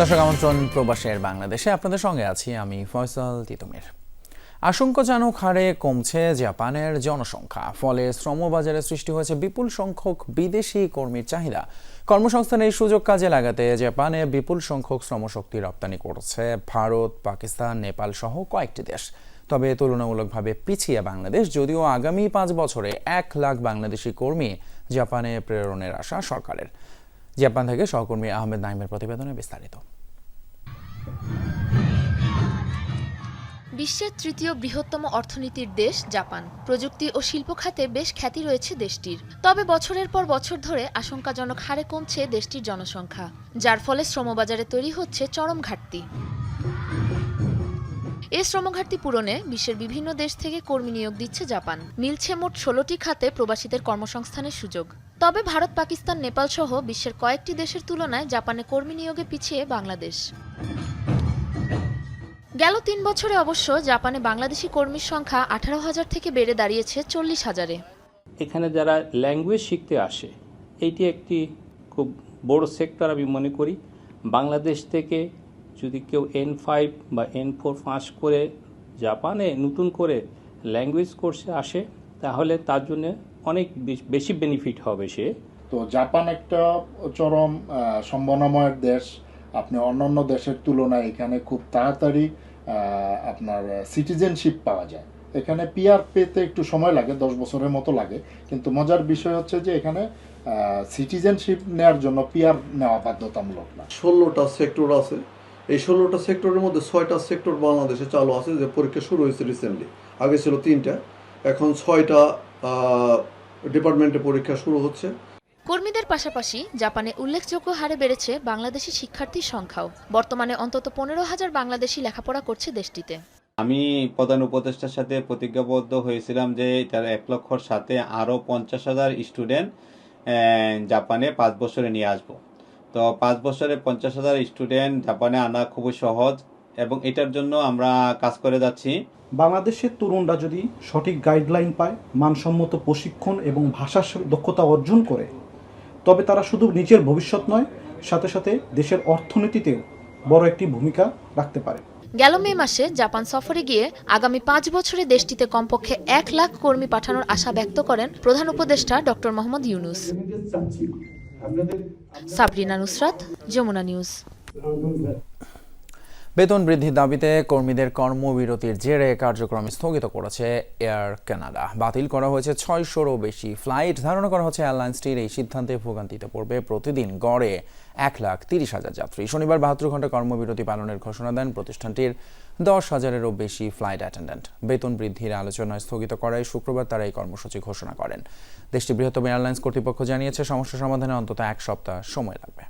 দর্শক আমন্ত্রণ প্রবাসের বাংলাদেশে। আপনাদের সঙ্গে আছি আমি ফয়সাল তিতুমির। আশঙ্কাজনক হারে কমছে জাপানের জনসংখ্যা। ফলে শ্রমবাজারে সৃষ্টি হয়েছে বিপুল সংখ্যক বিদেশি কর্মীর চাহিদা। কর্মসংস্থানের এই সুযোগ কাজে লাগাতে জাপানে বিপুল সংখ্যক শ্রমশক্তি রপ্তানি করছে ভারত, পাকিস্তান, নেপাল সহ কয়েকটি দেশ। তবে তুলনামূলকভাবে পিছিয়ে বাংলাদেশ, যদিও আগামী পাঁচ বছরে এক লাখ বাংলাদেশি কর্মী জাপানে প্রেরণের আশা সরকারের। জাপান থেকে সহকর্মী আহমেদ নাইমের প্রতিবেদনে বিস্তারিত। বিশ্বের তৃতীয় বৃহত্তম অর্থনীতির দেশ জাপান। প্রযুক্তি ও শিল্প খাতে বেশ খ্যাতি রয়েছে দেশটির। তবে বছরের পর বছর ধরে আশঙ্কাজনক হারে কমছে দেশটির জনসংখ্যা, যার ফলে শ্রমবাজারে তৈরি হচ্ছে চরম ঘাটতি। এই শ্রমঘাটতি পূরণে বিশ্বের বিভিন্ন দেশ থেকে কর্মী নিয়োগ দিচ্ছে জাপান। মিলছে মোট ষোলোটি খাতে প্রবাসীদের কর্মসংস্থানের সুযোগ। তবে ভারত, পাকিস্তান নেপাল সহ বিশ্বের কয়েকটি দেশের তুলনায় জাপানে কর্মী নিয়োগে পিছিয়ে বাংলাদেশ। গেল তিন বছরে অবশ্য জাপানে বাংলাদেশি কর্মীর সংখ্যা আঠারো হাজার থেকে বেড়ে দাঁড়িয়েছে চল্লিশ হাজারে। এখানে যারা ল্যাঙ্গুয়েজ শিখতে আসে এইটি একটি খুব বড় সেক্টর আমি মনে করি। বাংলাদেশ থেকে যদি কেউ এন ফাইভ বা এন ফোর পাস করে জাপানে নতুন করে ল্যাঙ্গুয়েজ কোর্সে আসে তাহলে তার জন্য অনেক বেশি বেনিফিট হবে সে। তো জাপান একটা চরম সম্ভাবনাময় দেশ। আপনি অন্যান্য দেশের তুলনায় এখানে খুব তাড়াতাড়ি আপনার সিটিজেনশিপ পাওয়া যায়। এখানে পিআর পেতে একটু সময় লাগে দশ বছরের মতো লাগে। কিন্তু মজার বিষয় হচ্ছে যে এখানে সিটিজেনশিপ নেওয়ার জন্য পিআর নেওয়া বাধ্যতামূলক না। ষোলোটা সেক্টর আছে। এই ষোলোটা সেক্টরের মধ্যে ছয়টা সেক্টর বাংলাদেশে চালু আছে যে পরীক্ষা শুরু হয়েছে রিসেন্টলি আগে ছিল তিনটা। এখন ছয়টা ডিপার্টমেন্টে পরীক্ষা শুরু হচ্ছে। কর্মীদের পাশাপাশি জাপানে উল্লেখযোগ্য হারে বেড়েছে বাংলাদেশি শিক্ষার্থীর সংখ্যাও। বর্তমানে অন্তত পনেরো হাজার বাংলাদেশি লেখাপড়া করছে দেশটিতে। আমি প্রধান উপদেষ্টার সাথে প্রতিজ্ঞাবদ্ধ হয়েছিলাম যে তার এক লক্ষর সাথে আরও পঞ্চাশ হাজার স্টুডেন্ট জাপানে পাঁচ বছরে নিয়ে আসব। তো পাঁচ বছরে পঞ্চাশ হাজার স্টুডেন্ট জাপানে আনা খুবই সহজ এবং এটার জন্য আমরা কাজ করে যাচ্ছি। বাংলাদেশের তরুণরা যদি সঠিক গাইডলাইন পায়, মানসম্মত প্রশিক্ষণ এবং ভাষার দক্ষতা অর্জন করে, তবে তারা শুধু নিজের ভবিষ্যৎ নয়, সাথে সাথে দেশের অর্থনীতিতেও বড় একটি ভূমিকা রাখতে পারে। গেল মে মাসে জাপান সফরে গিয়ে আগামী পাঁচ বছরে দেশটিতে কমপক্ষে এক লাখ কর্মী পাঠানোর আশা ব্যক্ত করেন প্রধান উপদেষ্টা ডক্টর মোহাম্মদ ইউনুস। সাবরিনা নুসরাত, যমুনা নিউজ। বেতন বৃদ্ধির দাবিতে কর্মীদের কর্মবিরতির জেরে কার্যক্রম স্থগিত করেছে এয়ার কানাডা। বাতিল করা হয়েছে ছয়শোরও বেশি ফ্লাইট। ধারণা করা হচ্ছে এয়ারলাইন্সটির এই সিদ্ধান্তে ভোগান্তিতে পড়বে প্রতিদিন গড়ে এক লাখ তিরিশ হাজার যাত্রী। শনিবার বাহাত্তর ঘণ্টা কর্মবিরতি পালনের ঘোষণা দেন প্রতিষ্ঠানটির দশ হাজারেরও বেশি ফ্লাইট অ্যাটেন্ডেন্ট। বেতন বৃদ্ধির আলোচনা স্থগিত করায় শুক্রবার তারা এই কর্মসূচি ঘোষণা করেন। দেশটির বৃহত্তম এয়ারলাইন্স কর্তৃপক্ষ জানিয়েছে, সমস্যা সমাধানে অন্তত এক সপ্তাহ সময় লাগবে।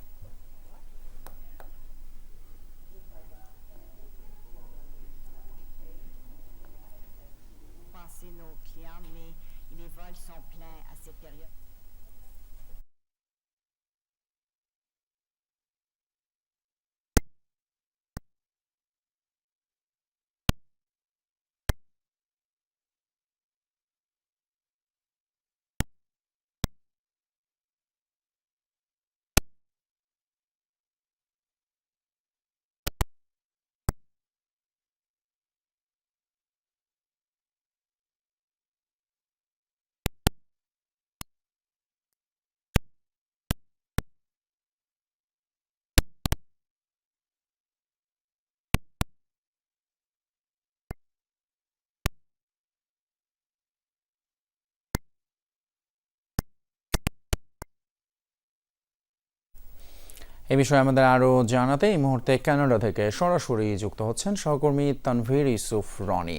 এ বিষয়ে আমাদের আরও জানাতে এই মুহূর্তে কানাডা থেকে সরাসরি যুক্ত হচ্ছেন সহকর্মী তানভীর ইউসুফ রনি।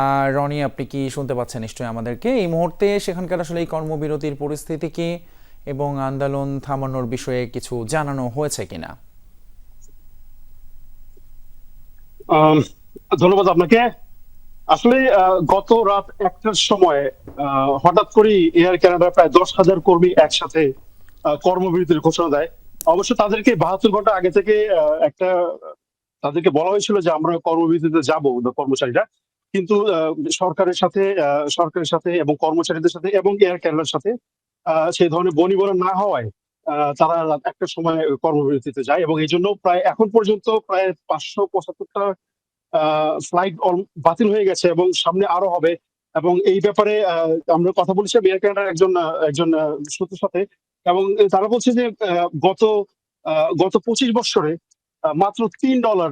আর রনি, আপনি কি শুনতে পাচ্ছেন নিশ্চয়ই আমাদেরকে? এই মুহূর্তে সেখানকার আসলে এই কর্মবিরতির পরিস্থিতি কি এবং আন্দোলন থামানোর বিষয়ে কিছু জানানো হয়েছে কিনা? ধন্যবাদ আপনাকে। আসলে গত রাত একটার সময় হঠাৎ করেই এয়ার কানাডা প্রায় দশ হাজার কর্মী একসাথে কর্মবিরতির ঘোষণা দেয়। অবশ্য তাদেরকে বাহাত্তর ঘণ্টা আগে থেকে একটা, তাদেরকে বলা হয়েছিল যে আমরা কর্মবিরতিতে যাব কর্মচারীরা। কিন্তু সরকারের সাথে সরকারের সাথে এবং কর্মচারীদের সাথে এবং এয়ার কানাডার সাথে সেই ধরনের বনিবনা না হওয়ায় তারা একটা সময় কর্মবিরতিতে যায় এবং এই জন্য প্রায় এখন পর্যন্ত প্রায় পাঁচশো পঁচাত্তরটা ফ্লাইট বাতিল হয়ে গেছে এবং সামনে আরও হবে। এবং এই ব্যাপারে আমরা কথা বলেছি এয়ার কানাডার একজন একজন সূত্রের সাথে। এবং তারা বলছে যে গত গত পঁচিশ বছরে মাত্র তিন ডলার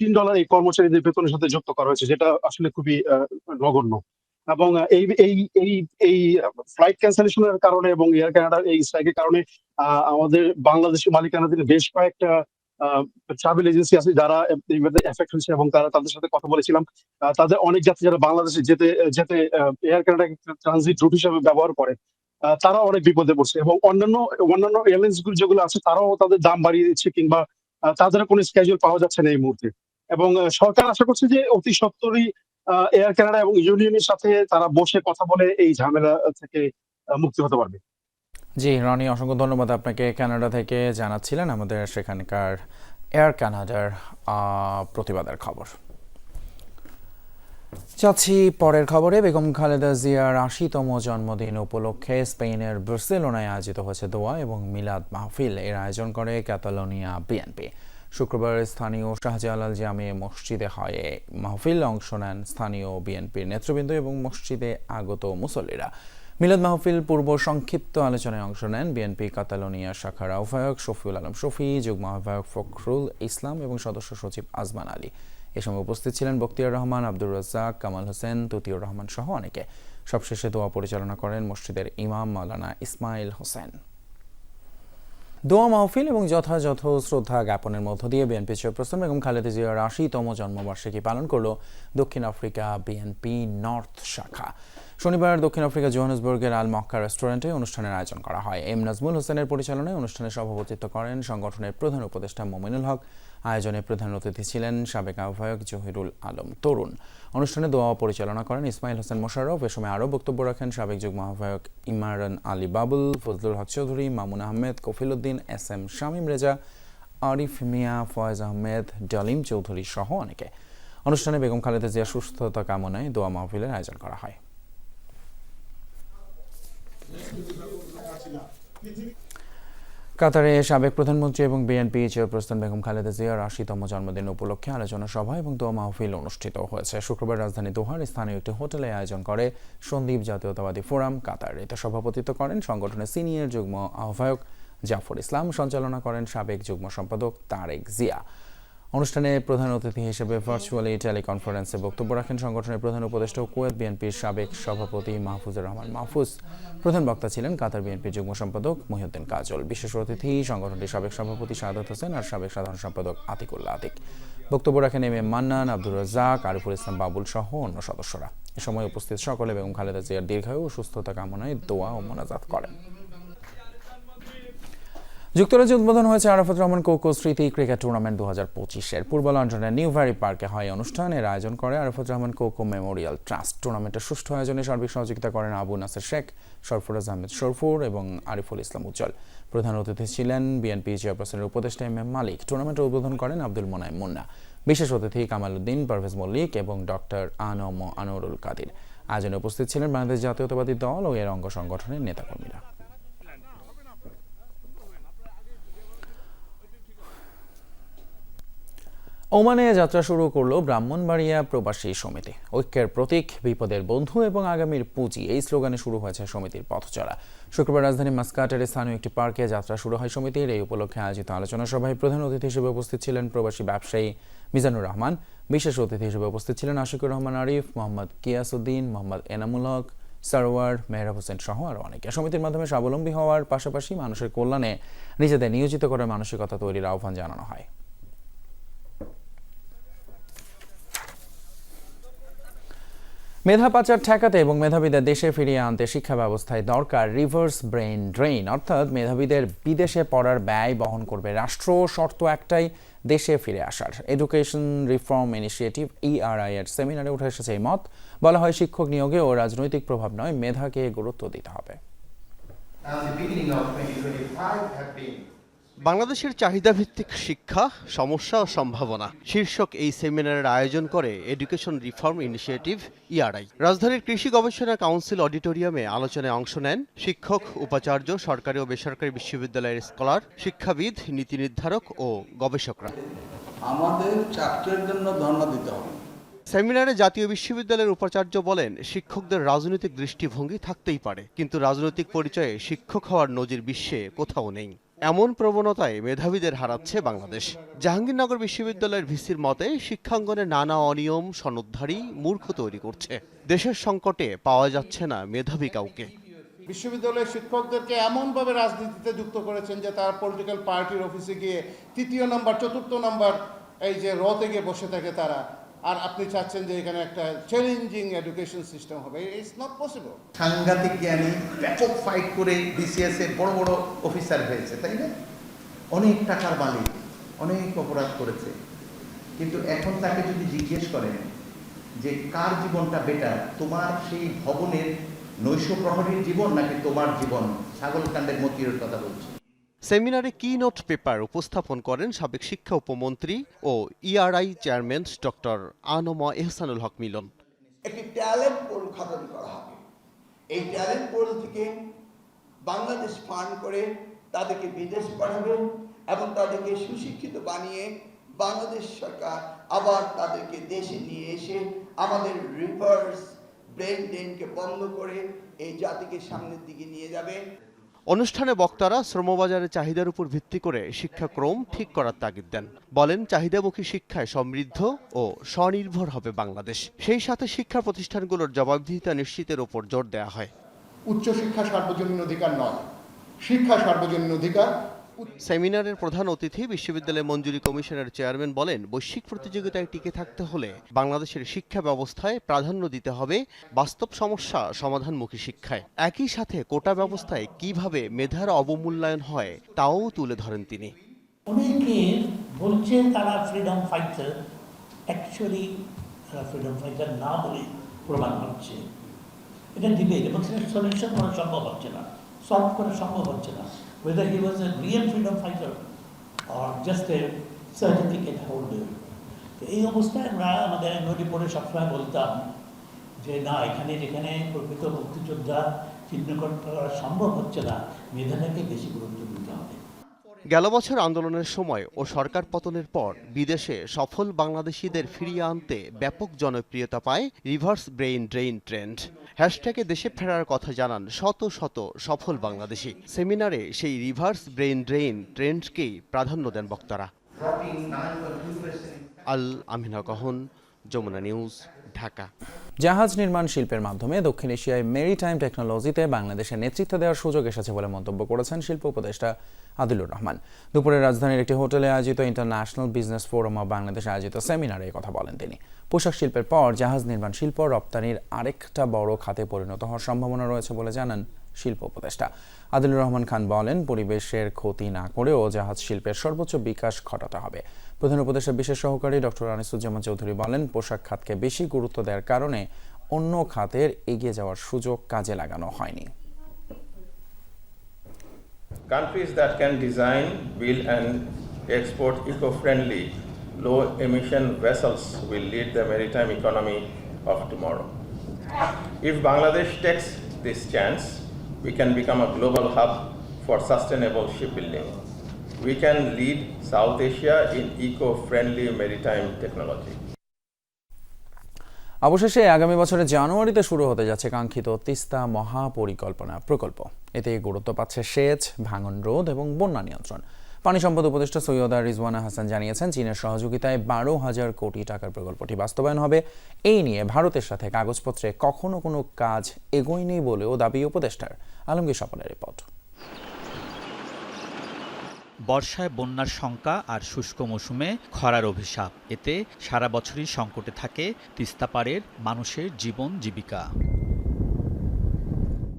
তিন ডলার এই কর্মচারীদের বেতনের সাথে যুক্ত করা হয়েছে, যেটা আসলে খুবই নগণ্য। এবং এই এই এই এই ফ্লাইট ক্যান্সেলেশনের কারণে এবং এয়ার কানাডার এই স্ট্রাইকের কারণে আমাদের বাংলাদেশি মালিকানাধীন বেশ কয়েকটা ট্রাভেল এজেন্সি আছে যারা এফেক্ট হয়েছে এবং তারা তাদের সাথে কথা বলেছিলাম। তাদের অনেক যাত্রী যারা বাংলাদেশে যেতে যেতে এয়ার কানাডা ট্রানজিট রুট হিসাবে ব্যবহার করে তারা অনেক বিপদে পড়ছে এবং অন্যান্য অন্যান্য এয়ারলাইন্সগুলো যেগুলো আছে, তারাও তাদের দাম বাড়িয়ে দিচ্ছে কিংবা তাদের কোনো স্কেজুল পাওয়া যাচ্ছে না এই মুহূর্তে। এবং সরকার আশা করছে যে অতি সত্তরই এয়ার কানাডা এবং ইউনিয়নের সাথে তারা বসে কথা বলে এই ঝামেলা থেকে মুক্তি হতে পারবে। জি, রনি, অসংখ্য ধন্যবাদ আপনাকে কানাডা থেকে জানাচ্ছিলেন আমাদের সেখানকার এয়ার কানাডার প্রতিবাদের খবর। যাচ্ছি পরের খবরে। বেগম খালেদা জিয়ার আশিতম জন্মদিন উপলক্ষে স্পেনের বার্সেলোনায় আয়োজিত হয়েছে দোয়া এবং মিলাদ মাহফিল। এর আয়োজন করে ক্যাতালোনিয়া বিএনপি শুক্রবার স্থানীয় শাহজালাল জামে মসজিদে হয় মাহফিল। অংশ নেন স্থানীয় বিএনপির নেতৃবৃন্দ এবং মসজিদে আগত মুসল্লিরা। মিলাদ মাহফিল পূর্ব সংক্ষিপ্ত আলোচনায় অংশ নেন বিএনপি কাতালোনিয়া শাখার আহ্বায়ক শফিউল আলম শফি, যুগ্ম আহ্বায়ক ফখরুল ইসলাম এবং সদস্য সচিব আজমান আলী। এ সময় উপস্থিত ছিলেন বক্তিয়ার রহমান, আব্দুর রাজ্জাক, কামাল হোসেন তুতিউর রহমান সহ অনেকে। সবশেষে দোয়া পরিচালনা করেন মসজিদের ইমাম মাওলানা ইসমাইল হোসেন। দোয়া মাহফিল এবং যথাযথ শ্রদ্ধা জ্ঞাপনের মধ্য দিয়ে বিএনপি চেয়ারপারসন বেগম খালেদা জিয়ার আশিতম জন্মবার্ষিকী পালন করল দক্ষিণ আফ্রিকা বিএনপি নর্থ শাখা। শনিবার দক্ষিণ আফ্রিকা জোহান্সবার্গের আল মক্কা রেস্টুরেন্টে অনুষ্ঠানের আয়োজন করা হয়। এম নাজমুল হোসেনের পরিচালনায় অনুষ্ঠানে সভাপতিত্ব করেন সংগঠনের প্রধান উপদেষ্টা মোমিনুল হক। আয়োজনে প্রধান অতিথি ছিলেন সাবেক আহ্বায়ক জহিরুল আলম তরুণ। অনুষ্ঠানে দোয়া পরিচালনা করেন ইসমাইল হোসেন মোশাররফ। এ সময় আরও বক্তব্য রাখেন সাবেক যুগ্ম আহ্বায়ক ইমারান আলী বাবুল, ফজলুল হক চৌধুরী, মামুন আহমেদ, কফিল উদ্দিন, এস এম শামীম রেজা, আরিফ মিয়া, ফয়েজ আহমেদ, ডালিম চৌধুরী সহ অনেকে। অনুষ্ঠানে বেগম খালেদা জিয়া সুস্থতা কামনায় দোয়া মাহফিলের আয়োজন করা হয়। কাতারে সাবেক প্রধানমন্ত্রী এবং বিএনপি চেয়ারপারসন বেগম খালেদা জিয়ার আশিতম জন্মদিন উপলক্ষে আলোচনা সভা এবং দোয়া মাহফিল অনুষ্ঠিত হয়েছে। শুক্রবার রাজধানী দোহার স্থানীয় একটি হোটেলে আয়োজন করে সন্দীপ জাতীয়তাবাদী ফোরাম কাতার। এতে সভাপতিত্ব করেন সংগঠনের সিনিয়র যুগ্ম আহ্বায়ক জাফর ইসলাম। সঞ্চালনা করেন সাবেক যুগ্ম সম্পাদক তারেক জিয়া। অনুষ্ঠানে প্রধান অতিথি হিসেবে ভার্চুয়ালি টেলিকনফারেন্সে বক্তব্য রাখেন সংগঠনের প্রধান উপদেষ্টা কুয়েত বিএনপির সাবেক সভাপতি মাহফুজুর রহমান। মাহফুজ, প্রধান বক্তা ছিলেন কাতার বিএনপির যুগ্ম সম্পাদক মহিউদ্দিন কাজল, বিশেষ অতিথি সংগঠনটির সাবেক সভাপতি সাদাত হোসেন আর সাবেক সাধারণ সম্পাদক আতিকুল্লাহ আতিক। বক্তব্য রাখেন এম এম মান্নান, আব্দুর রাজ্জাক, আরিফুল ইসলাম বাবুল সহ অন্য সদস্যরা। এ সময় উপস্থিত সকলে বেগম খালেদা জিয়ার দীর্ঘায়ু ও সুস্থতা কামনায় দোয়া ও মোনাজাত করেন। যুক্তরাজ্যে উদ্বোধন হয়েছে আরাফাত রহমান কোকো স্মৃতি ক্রিকেট টুর্নামেন্ট দু হাজার পঁচিশের। পূর্ব লন্ডনের নিউ ভ্যারি পার্কে হয় অনুষ্ঠানের আয়োজন করে আরাফাত রহমান কোকো মেমোরিয়াল ট্রাস্ট। টুর্নামেন্টের সুষ্ঠু আয়োজনে সার্বিক সহযোগিতা করেন আবু নাসের শেখ সরফরাজ আহমেদ সরফুর এবং আরিফুল ইসলাম উজ্জ্বল। প্রধান অতিথি ছিলেন বিএনপি চেয়ারপারসনের উপদেষ্টা এম এম মালিক। টুর্নামেন্টের উদ্বোধন করেন আব্দুল মোনায়েম মুন্না। বিশেষ অতিথি কামাল উদ্দিন পারভেজ মল্লিক এবং ডক্টর আনম আনোয়ারুল কাদির। আয়োজনে উপস্থিত ছিলেন বাংলাদেশ জাতীয়তাবাদী দল ও এর অঙ্গ সংগঠনের নেতাকর্মীরা। ওমানে যাত্রা শুরু করল ব্রাহ্মণবাড়িয়া প্রবাসী সমিতি। ঐক্যের প্রতীক, বিপদের বন্ধু এবং আগামীর পুঁজি। এই স্লোগানে শুরু হয়েছে সমিতির পথচলা। শুক্রবার রাজধানী মাস্কাটের স্থানীয় একটি পার্কে যাত্রা শুরু হয় সমিতির। এই উপলক্ষে আয়োজিত আলোচনা সভায় প্রধান অতিথি হিসেবে উপস্থিত ছিলেন প্রবাসী ব্যবসায়ী মিজানুর রহমান, বিশেষ অতিথি হিসেবে উপস্থিত ছিলেন আশিকুর রহমান আরিফ, মোহাম্মদ কিয়াসুদ্দিন মোহাম্মদ এনামুল হক, সারোয়ার মেহরাব হোসেন সহ আরও অনেকে। সমিতির মাধ্যমে স্বাবলম্বী হওয়ার পাশাপাশি মানুষের কল্যাণে নিজেদের নিয়োজিত করার মানসিকতা তৈরির আহ্বান জানানো হয়। মেধা পাচার ঠেকাতে এবং মেধাবীদের দেশে ফিরিয়ে আনতে শিক্ষা ব্যবস্থায় দরকার রিভার্স ব্রেন ড্রেইন অর্থাৎ মেধাবীদের বিদেশে পড়ার ব্যয় বহন করবে রাষ্ট্র, শর্ত একটাই, দেশে ফিরে আসার। এডুকেশন রিফর্ম ইনিশিয়েটিভ ইআরআই এর সেমিনারে উঠে এসেছে এই মত। বলা হয় শিক্ষক নিয়োগে ও রাজনৈতিক প্রভাব নয়, মেধাকে গুরুত্ব দিতে হবে। Now, the beginning of 2025 have been বাংলাদেশের চাহিদাভিত্তিক শিক্ষা সমস্যা ও সম্ভাবনা শীর্ষক এই সেমিনারের আয়োজন করে এডুকেশন রিফর্ম ইনিশিয়েটিভ ইআরআই রাজধানীর কৃষি গবেষণা কাউন্সিল অডিটোরিয়ামে আলোচনায় অংশ নেন শিক্ষক উপাচার্য সরকারি ও বেসরকারি বিশ্ববিদ্যালয়ের স্কলার শিক্ষাবিদ নীতি নির্ধারক ও গবেষকরা। আমাদের চাকরির জন্য ধর্ণা দিতে হবে। সেমিনারে জাতীয় বিশ্ববিদ্যালয়ের উপাচার্য বলেন শিক্ষকদের রাজনৈতিক দৃষ্টিভঙ্গি থাকতেই পারে কিন্তু রাজনৈতিক পরিচয়ে শিক্ষক হওয়ার নজির বিশ্বে কোথাও নেই। এমন প্রবণতায় মেধাবীদের হারাচ্ছে বাংলাদেশ। জাহাঙ্গীরনগর বিশ্ববিদ্যালয়ের ভিসির মতে, শিক্ষাঙ্গনে নানা অনিয়ম, সনদধারী, মূর্খ তৈরি করছে। দেশের সংকটে পাওয়া যাচ্ছে না মেধাবী কাউকে। বিশ্ববিদ্যালয়ের শিক্ষকদেরকে এমনভাবে রাজনীতিতে যুক্ত করেছেন যে তারা পলিটিক্যাল পার্টির অফিসে গিয়ে তৃতীয় নাম্বার, চতুর্থ নাম্বার, এই যে রতে গিয়ে বসে থাকে তারা। আর আপনি চাচ্ছেন যে এখানে একটা চ্যালেঞ্জিং এডুকেশন সিস্টেম হবে। ইটস নট পসিবল সাংঘাতিক জ্ঞানী, ব্যাপক ফাইট করে বিসিএস এ বড় বড় অফিসার হয়েছে, তাই না? অনেক টাকার মালিক, অনেক অপরাধ করেছে। কিন্তু এখন তাকে যদি জিজ্ঞেস করেন যে, কার জীবনটা বেটার তোমার সেই ভবনের নৈশ প্রহরীর জীবন নাকি তোমার জীবন? ছাগলকাণ্ডের মতির কথা বলছি। সেমিনারে কি নোট পেপার উপস্থাপন করেন সাবেক শিক্ষা উপমন্ত্রী ও ERI chairman doctor ANM Ehsanul Haque Milon. একটি ট্যালেন্ট পোল খতম করা হবে। এই ট্যালেন্ট পোল থেকে বাংলাদেশ ফান্ড করে তাদেরকে বিদেশ পাঠাবে এবং তাদেরকে সুশিক্ষিত বানিয়ে বাংলাদেশ সরকার আবার তাদেরকে দেশে নিয়ে এসে আমাদের রিভার্স ব্রেন ড্রেনকে বন্ধ করে এই জাতিকে সামনের দিকে নিয়ে যাবে। অনুষ্ঠানে বক্তারা শ্রমবাজারের চাহিদার উপর ভিত্তি করে শিক্ষাক্রম ঠিক করার তাগিদ দেন। বলেন, চাহিদামুখী শিক্ষায় সমৃদ্ধ ও স্বনির্ভর হবে বাংলাদেশ। সেই সাথে শিক্ষা প্রতিষ্ঠানগুলোর জবাবদিহিতা নিশ্চিতের উপর জোর দেওয়া হয়। উচ্চশিক্ষা সার্বজনীন অধিকার নয়। শিক্ষা সার্বজনীন অধিকার সেমিনারের প্রধান অতিথি বিশ্ববিদ্যালয় মঞ্জুরি কমিশনের চেয়ারম্যান বলেন, বৈশ্বিক প্রতিযোগিতায় টিকে থাকতে হলে বাংলাদেশের শিক্ষা ব্যবস্থায় প্রাধান্য দিতে হবে বাস্তব সমস্যা সমাধানমুখী শিক্ষায়। একই সাথে কোটা ব্যবস্থায় কীভাবে মেধার অবমূল্যায়ন হয় তাও তুলে ধরেন তিনি। অনেকে বলছে তারা ফ্রিডম ফাইটার অ্যাকচুয়ালি তারা ফ্রিডম ফাইটার না বলে প্রমাণ হচ্ছে এটা এবং সেটা সলিউশন করা সম্ভব হচ্ছে না সলভ করা সম্ভব হচ্ছে না। Whether he was a real freedom fighter or just a certificate holder. তো এই অবস্থায় আমরা আমাদের নদী পড়ে সবসময় বলতাম যে, না, এখানে, যেখানে প্রকৃত মুক্তিযোদ্ধা চিহ্নকরণ করা সম্ভব হচ্ছে না, মেধাটাকে বেশি গুরুত্ব হবে গেল বছর আন্দোলনের সময় ও সরকার পতনের পর বিদেশে সফল বাংলাদেশিদের ফিরিয়ে আনতে ব্যাপক জনপ্রিয়তা পায় রিভার্স ব্রেইন ড্রেইন ট্রেন্ড। হ্যাশট্যাগে দেশে ফেরার কথা জানান শত শত সফল বাংলাদেশি। সেমিনারে সেই রিভার্স ব্রেইন ড্রেইন ট্রেন্ডকেই প্রাধান্য দেন বক্তারা। আল আমিনা কহন যমুনা নিউজ। ঢাকা। জাহাজ নির্মাণ শিল্পের মাধ্যমে দক্ষিণ এশিয়ায় মেরিটাইম টেকনোলজিতে বাংলাদেশের নেতৃত্ব দেওয়ার সুযোগ এসেছে বলে মন্তব্য করেছেন শিল্প উপদেষ্টা আদিলুর রহমান। দুপুরে রাজধানীর একটি হোটেলে আয়োজিত ইন্টারন্যাশনাল বিজনেস ফোরাম অব বাংলাদেশে আয়োজিত সেমিনারে কথা বলেন তিনি। পোশাক শিল্পের পর জাহাজ নির্মাণ শিল্প রপ্তানির আরেকটা বড় খাতে পরিণত হওয়ার সম্ভাবনা রয়েছে বলে জানান শিল্প উপদেষ্টা। আদিলুর রহমান খান বলেন পরিবেশের ক্ষতি না করেও জাহাজ শিল্পের সর্বোচ্চ বিকাশ ঘটাতে হবে। প্রধান উপদেষ্টা বিশেষ সহকারী ডক্টর আনিসুজ্জামান চৌধুরী বলেন পোশাক খাতকে বেশি গুরুত্ব দেওয়ার কারণে অন্য খাতের এগিয়ে যাওয়ার সুযোগ কাজে লাগানো হয়নি। Countries that can design, build, and export eco-friendly, low-emission vessels will lead the maritime economy of tomorrow. If Bangladesh takes this chance, we can become a global hub for sustainable shipbuilding. We can lead South Asia in eco-friendly maritime technology. অবশেষে আগামী বছরের জানুয়ারিতে শুরু হতে যাচ্ছে কাঙ্ক্ষিত তিস্তা মহাপরিকল্পনা প্রকল্প এতে গুরুত্ব পাচ্ছে সেচ ভাঙন রোধ এবং বন্যা নিয়ন্ত্রণ পানি সম্পদ উপদেষ্টা সৈয়দা রিজওয়ানা হাসান জানিয়েছেন, চীনের সহযোগিতায় বারো হাজার কোটি টাকার প্রকল্পটি বাস্তবায়ন হবে। এই নিয়ে ভারতের সাথে কাগজপত্রে কখনো কোনো কাজ এগোয়নি বলেও দাবি উপদেষ্টার। আলমগীর স্বপনের রিপোর্ট। বর্ষায় বন্যার শঙ্কা আর শুষ্ক মৌসুমে খরার অভিশাপ। এতে সারা বছরই সংকটে থাকে তিস্তাপাড়ের মানুষের জীবন জীবিকা।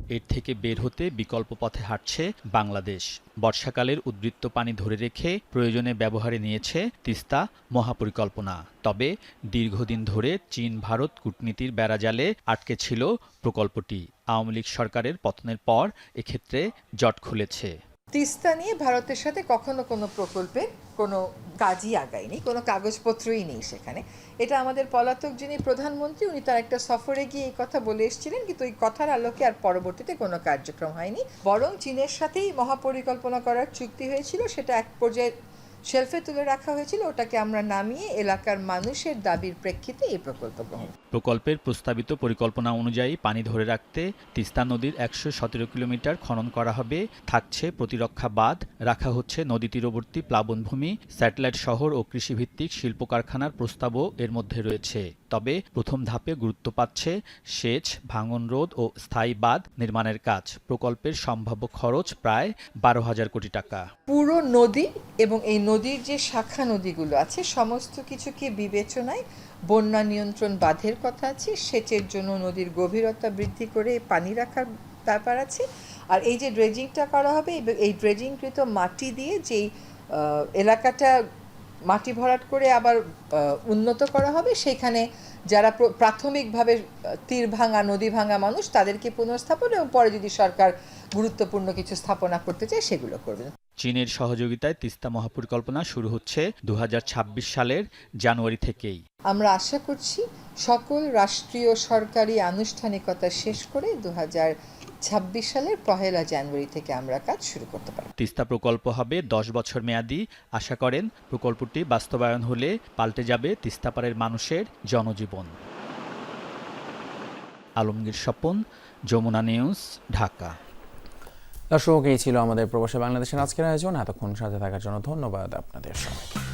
এর থেকে বের হতে বিকল্প পথে হাঁটছে বাংলাদেশ। বর্ষাকালের উদ্বৃত্ত পানি ধরে রেখে প্রয়োজনে ব্যবহারে নিয়েছে তিস্তা মহাপরিকল্পনা। তবে দীর্ঘদিন ধরে চীন, ভারত কূটনীতির বেড়াজালে আটকে ছিল প্রকল্পটি। আওয়ামী লীগ সরকারের পতনের পর এক্ষেত্রে জট খুলেছে। তিস্তা নিয়ে ভারতের সাথে কখনো কোনো প্রকল্পে কোনো কাজই আগায়নি, কোনো কাগজপত্রই নেই সেখানে। এটা আমাদের পলাতক যিনি প্রধানমন্ত্রী, উনি তার একটা সফরে গিয়ে এই কথা বলে এসেছিলেন, কিন্তু ওই কথার আলোকে আর পরবর্তীতে কোনো কার্যক্রম হয়নি। বরং চীনের সাথেই মহাপরিকল্পনা করার চুক্তি হয়েছিল, সেটা এক পর্যায়ে শেলফে তুলে রাখা হয়েছিল ওটাকে আমরা নামিয়ে এলাকার মানুষের দাবির প্রেক্ষিতে এই প্রকল্প গ্রহণ প্রকল্পের প্রস্তাবিত পরিকল্পনা অনুযায়ী পানি ধরে রাখতে তিস্তা নদীর একশো সতেরো কিলোমিটার খনন করা হবে। থাকছে প্রতিরক্ষা বাঁধ রাখা হচ্ছে নদী তীরবর্তী প্লাবনভূমি স্যাটেলাইট শহর ও কৃষিভিত্তিক শিল্প কারখানার প্রস্তাবও এর মধ্যে রয়েছে। তবে প্রথম ধাপে গুরুত্ব পাচ্ছে সেচ ভাঙন রোধ ও স্থায়ী বাঁধ নির্মাণের কাজ। প্রকল্পের সম্ভাব্য খরচ প্রায় বারো হাজার কোটি টাকা। পুরো নদী এবং এই নদীর যে শাখা নদীগুলো আছে, সমস্ত কিছুকে বিবেচনায়? বন্যা নিয়ন্ত্রণ বাঁধের কথা আছে, সেচের জন্য নদীর গভীরতা বৃদ্ধি করে পানি রাখার ব্যাপার আছে, আর এই যে ড্রেজিংটা করা হবে, এই ড্রেজিংকৃত মাটি দিয়ে যেই এলাকাটা মাটি ভরাট করে আবার উন্নত করা হবে, সেখানে যারা প্রাথমিকভাবে তীর ভাঙা, নদী ভাঙা মানুষ, তাদেরকে পুনর্স্থাপন এবং পরে যদি সরকার গুরুত্বপূর্ণ কিছু স্থাপনা করতে চায়, সেগুলো করবে চীনের সহযোগিতায় তিস্তা মহাপরিকল্পনা শুরু হচ্ছে দুহাজার ছাব্বিশ সালের জানুয়ারি থেকেই। আমরা আশা করছি সকল রাষ্ট্রীয় সরকারি আনুষ্ঠানিকতা শেষ করে দু ছাব্বিশ সালের পহেলা জানুয়ারি থেকে আমরা কাজ শুরু করতে পারি তিস্তা প্রকল্প হবে দশ বছর মেয়াদী। আশা করেন প্রকল্পটি বাস্তবায়ন হলে পাল্টে যাবে তিস্তাপাড়ের মানুষের জনজীবন। আলমগীর স্বপন যমুনা নিউজ ঢাকা। দর্শক, এই ছিল আমাদের প্রবাসী বাংলাদেশের আজকের আয়োজন। এতক্ষণ সাথে থাকার জন্য ধন্যবাদ আপনাদের সবাইকে।